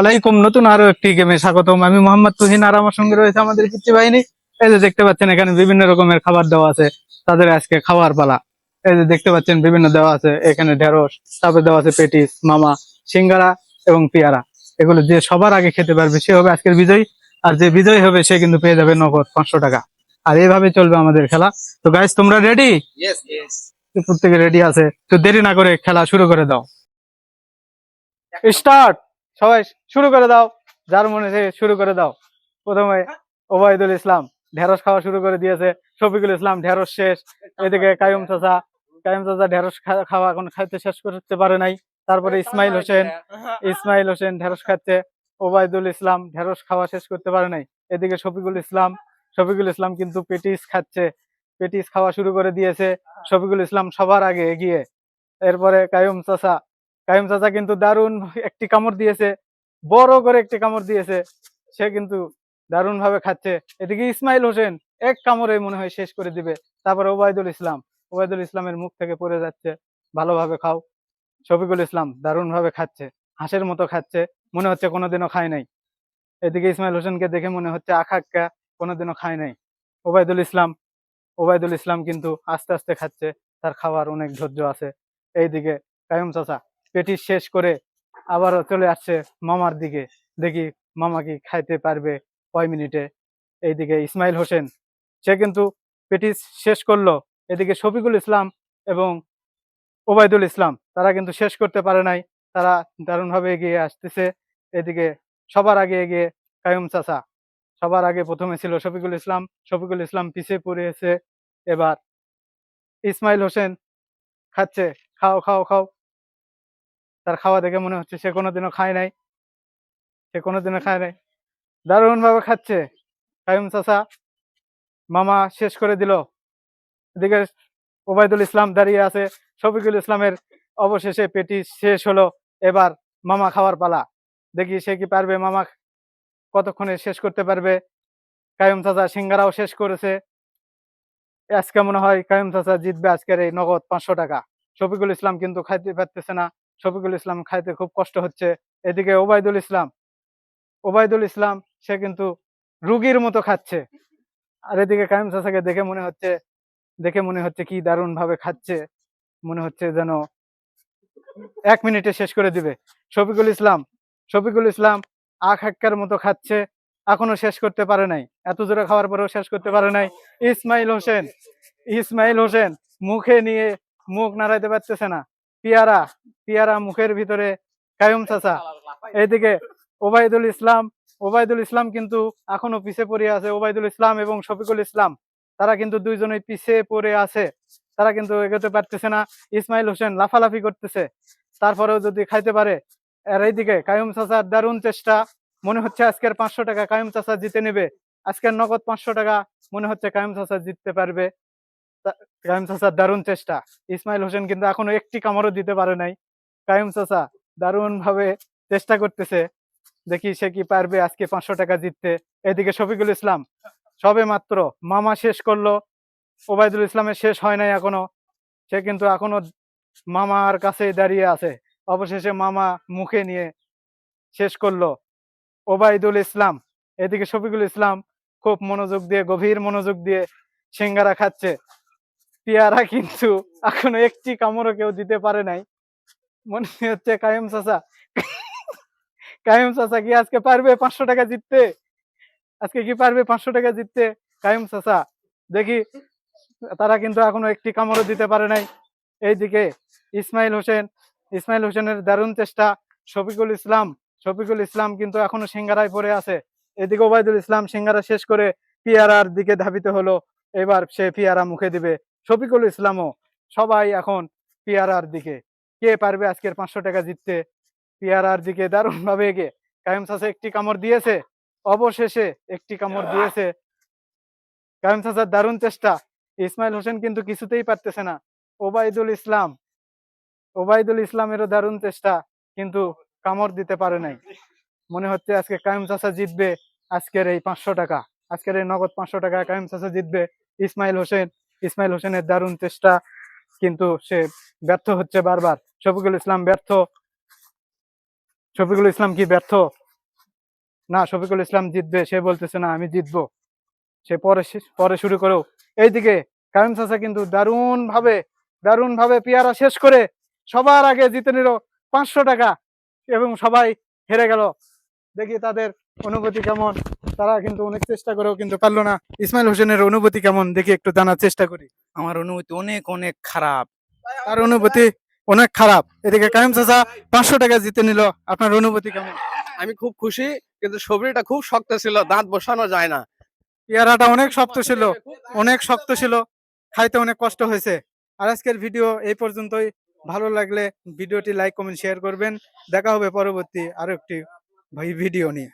আলাইকুম নতুন আরও একটি গেমে স্বাগতম। আমি মোহাম্মদ তুহিন আর আমার সঙ্গে রয়েছে আমাদের পিতৃ বাহিনী। এই যে দেখতে পাচ্ছেন এখানে বিভিন্ন রকমের খাবার দেওয়া আছে। তাদের আজকে খাওয়ার পালা। এই যে দেখতে পাচ্ছেন বিভিন্ন দেওয়া আছে। এখানে ঢেঁড়স তারপরে দেওয়া আছে পেটিস মামা সিঙ্গারা এবং পেয়ারা। এগুলো যে সবার আগে খেতে পারবে সে হবে আজকের বিজয়ী। আর যে বিজয়ী হবে সে কিন্তু পেয়ে যাবে নগদ পাঁচশো টাকা। আর এইভাবে চলবে আমাদের খেলা। তো গাইজ তোমরা রেডি প্রত্যেকে রেডি আছে। তো দেরি না করে খেলা শুরু করে দাও। স্টার্ট সবাই শুরু করে দাও। যার মনে সে শুরু করে দাও। প্রথমে ওবায়দুল ইসলাম ঢেঁড়স খাওয়া শুরু করে দিয়েছে। শফিকুল ইসলাম ঢেঁড়স শেষ। এদিকে কায়ুম চাচা কায়ুম চাচা ঢেঁড়স খাওয়া এখন খাইতে শেষ করতে পারে নাই। তারপরে ইসমাইল হোসেন ইসমাইল হোসেন ঢেঁড়স খাচ্ছে ওবায়দুল ইসলাম ঢেঁড়স খাওয়া শেষ করতে পারে নাই। এদিকে শফিকুল ইসলাম শফিকুল ইসলাম কিন্তু পেটিস খাচ্ছে। পেটিস খাওয়া শুরু করে দিয়েছে। শফিকুল ইসলাম সবার আগে এগিয়ে। এরপরে কায়ুম চাচা কায়ুম চাচা কিন্তু দারুণ একটি কামড় দিয়েছে, বড় করে একটি কামড় দিয়েছে, সে কিন্তু দারুণ ভাবে খাচ্ছে। এদিকে ইসমাইল হোসেন এক কামড়ে মনে হয় শেষ করে দিবে। তারপরে ওবায়দুল ইসলাম, ওবায়দুল ইসলামের মুখ থেকে পড়ে যাচ্ছে, ভালোভাবে খাও। শফিকুল ইসলাম দারুণ ভাবে খাচ্ছে, হাঁসের মতো খাচ্ছে, মনে হচ্ছে কোনোদিনও খায় নাই। এদিকে ইসমাইল হোসেনকে দেখে মনে হচ্ছে আখাক্কা কোনোদিনও খায় নাই। ওবায়দুল ইসলাম ওবায়দুল ইসলাম কিন্তু আস্তে আস্তে খাচ্ছে, তার খাওয়ার অনেক ধৈর্য আছে। এইদিকে কায়ুম চাচা পেটি শেষ করে আবারও চলে আসছে মামার দিকে। দেখি মামা কি খাইতে পারবে কয় মিনিটে। এইদিকে ইসমাইল হোসেন, সে কিন্তু পেটি শেষ করল। এদিকে শফিকুল ইসলাম এবং ওবায়দুল ইসলাম, তারা কিন্তু শেষ করতে পারে নাই। তারা দারুণভাবে এগিয়ে আসতেছে। এদিকে সবার আগে এগিয়ে কায়ুম চাচা, সবার আগে প্রথমে ছিল শফিকুল ইসলাম। শফিকুল ইসলাম পিছিয়ে পড়েছে। এবার ইসমাইল হোসেন খাচ্ছে। খাও খাও খাও। তার খাওয়া দেখে মনে হচ্ছে সে কোনোদিনও খায় নাই। সে কোনোদিনও খায় নাই। দারুণ ভাবে খাচ্ছে। কায়ুম চাচা, মামা শেষ করে দিল। এদিকে ওবায়দুল ইসলাম দাঁড়িয়ে আছে। শফিকুল ইসলামের অবশেষে পেটি শেষ হলো। এবার মামা খাওয়ার পালা। দেখি সে কি পারবে? মামা কতক্ষণে শেষ করতে পারবে? কায়ুম চাচা সিঙ্গারাও শেষ করেছে। আজকে মনে হয় কায়ুম চাচা জিতবে আজকের এই নগদ পাঁচশো টাকা। শফিকুল ইসলাম কিন্তু খাইতে পারতেছে না। শফিকুল ইসলাম খাইতে খুব কষ্ট হচ্ছে। এদিকে ওবায়দুল ইসলাম ওবায়দুল ইসলাম, সে কিন্তু রুগীর মতো খাচ্ছে। আর এদিকে কায়ুম চাচাকে দেখে মনে হচ্ছে, দেখে মনে হচ্ছে কি দারুণ ভাবে খাচ্ছে। মনে হচ্ছে যেন এক মিনিটে শেষ করে দিবে। শফিকুল ইসলাম শফিকুল ইসলাম আখ হাক্কার মতো খাচ্ছে, এখনও শেষ করতে পারে নাই। এত জোরে খাওয়ার পরেও শেষ করতে পারে নাই। ইসমাইল হোসেন ইসমাইল হোসেন মুখে নিয়ে মুখ নাড়াইতে পারতেছে না। পিয়ারা পিয়ারা মুখের ভিতরে কায়ুম চাচা। এইদিকে ওবায়দুল ইসলাম ওবায়দুল ইসলাম কিন্তু এখনও পিছে পড়ে আছে। ওবায়দুল ইসলাম এবং শফিকুল ইসলাম, তারা কিন্তু দুইজনেই পিছে পড়ে আছে। তারা কিন্তু এগোতে পারতেছে না। ইসমাইল হোসেন লাফালাফি করতেছে। তারপরেও যদি খাইতে পারে, আর এইদিকে কায়ুম চাচার দারুণ চেষ্টা। মনে হচ্ছে আজকের পাঁচশো টাকা কায়ুম চাচা জিতে নেবে। আজকের নগদ পাঁচশো টাকা মনে হচ্ছে কায়ুম চাচা জিততে পারবে। কায়ুম চাচার দারুণ চেষ্টা। ইসমাইল হোসেন কিন্তু এখনও একটি কামড়ও দিতে পারে নাই। কায়ুম চাচা দারুণ ভাবে চেষ্টা করতেছে। দেখি সে কি পারবে আজকে পাঁচশো টাকা জিততে। এদিকে শফিকুল ইসলাম, সবে মাত্র মামা শেষ করল। ওবায়দুল ইসলামের শেষ হয় নাই এখনও। সে কিন্তু এখনও মামার কাছেই দাঁড়িয়ে আছে। অবশেষে মামা মুখে নিয়ে শেষ করল। ওবায়দুল ইসলাম, এদিকে শফিকুল ইসলাম খুব মনোযোগ দিয়ে, গভীর মনোযোগ দিয়ে সিঙ্গারা খাচ্ছে। পেয়ারা কিন্তু এখনও একটি কামড়ও কেউ দিতে পারে নাই। মনে হচ্ছে কায়েম চাচা। কায়েম চাচা কি আজকে পারবে পাঁচশো টাকা জিততে? আজকে কি পারবে পাঁচশো টাকা জিততে? কায়েম চাচা, দেখি। তারা কিন্তু এখনও একটি কামড়ও দিতে পারে নাই। এইদিকে ইসমাইল হোসেন, ইসমাইল হোসেনের দারুণ চেষ্টা। শফিকুল ইসলাম শফিকুল ইসলাম কিন্তু এখনও সিঙ্গারায় পড়ে আছে। এদিকে ওবায়দুল ইসলাম সিঙ্গারা শেষ করে পিয়ারার দিকে ধাবিত হলো। এবার সে পিয়ারা মুখে দিবে। শফিকুল ইসলামও সবাই এখন পিয়ারার দিকে। কে পারবে আজকের পাঁচশো টাকা জিততে? পিয়ারার দিকে দারুণ ভাবে এগে কায়েম চাচা একটি কামড় দিয়েছে অবশেষে একটি কামড় দিয়েছে। কায়েম চাচার দারুণ চেষ্টা। ইসমাইল হোসেন কিন্তু কিছুতেই পারতেছে না। ওবায়দুল ইসলাম ওবায়দুল ইসলামেরও দারুণ চেষ্টা কিন্তু কামড় দিতে পারে নাই। মনে হচ্ছে আজকে কায়েম চাচা জিতবে আজকের এই পাঁচশো টাকা। আজকের এই নগদ পাঁচশো টাকা কায়েম চাচা জিতবে ইসমাইল হোসেন। ইসমাইল হোসেনের দারুণ চেষ্টা, কিন্তু সে ব্যর্থ হচ্ছে বারবার। শফিকুল ইসলাম ব্যর্থ। শফিকুল ইসলাম কি ব্যর্থ? না, শফিকুল ইসলাম জিতবে, সে বলতেছে, না, আমি জিতবো। সে পরে পরে শুরু করো এইদিকে কায়ুম চাচা কিন্তু দারুণ ভাবে দারুণ ভাবে পেয়ারা শেষ করে সবার আগে জিতে নিল পাঁচশো টাকা এবং সবাই হেরে গেল। দেখি তাদের অনুভূতি কেমন। তারা কিন্তু অনেক চেষ্টা করেও কিন্তু পারল না। ইসমাইল হোসেনের অনুভূতি কেমন? দেখি একটু জানার চেষ্টা করি। আমার অনুভূতি অনেক অনেক খারাপ। তার অনুভূতি অনেক খারাপ। এদিকে কায়ুম চাচা পাঁচশো টাকা জিতে নিল। আপনার অনুভূতি কেমন? আমি খুব খুশি কিন্তু সবরিটা খুব শক্ত ছিল দাঁত বসানো যায় না। পেয়ারাটা অনেক শক্ত ছিল অনেক শক্ত ছিল। খাইতে অনেক কষ্ট হয়েছে। আর আজকের ভিডিও এই পর্যন্তই। ভালো লাগলে ভিডিওটি লাইক কমেন্ট শেয়ার করবেন। দেখা হবে পরবর্তী আরও একটি ভিডিও নিয়ে।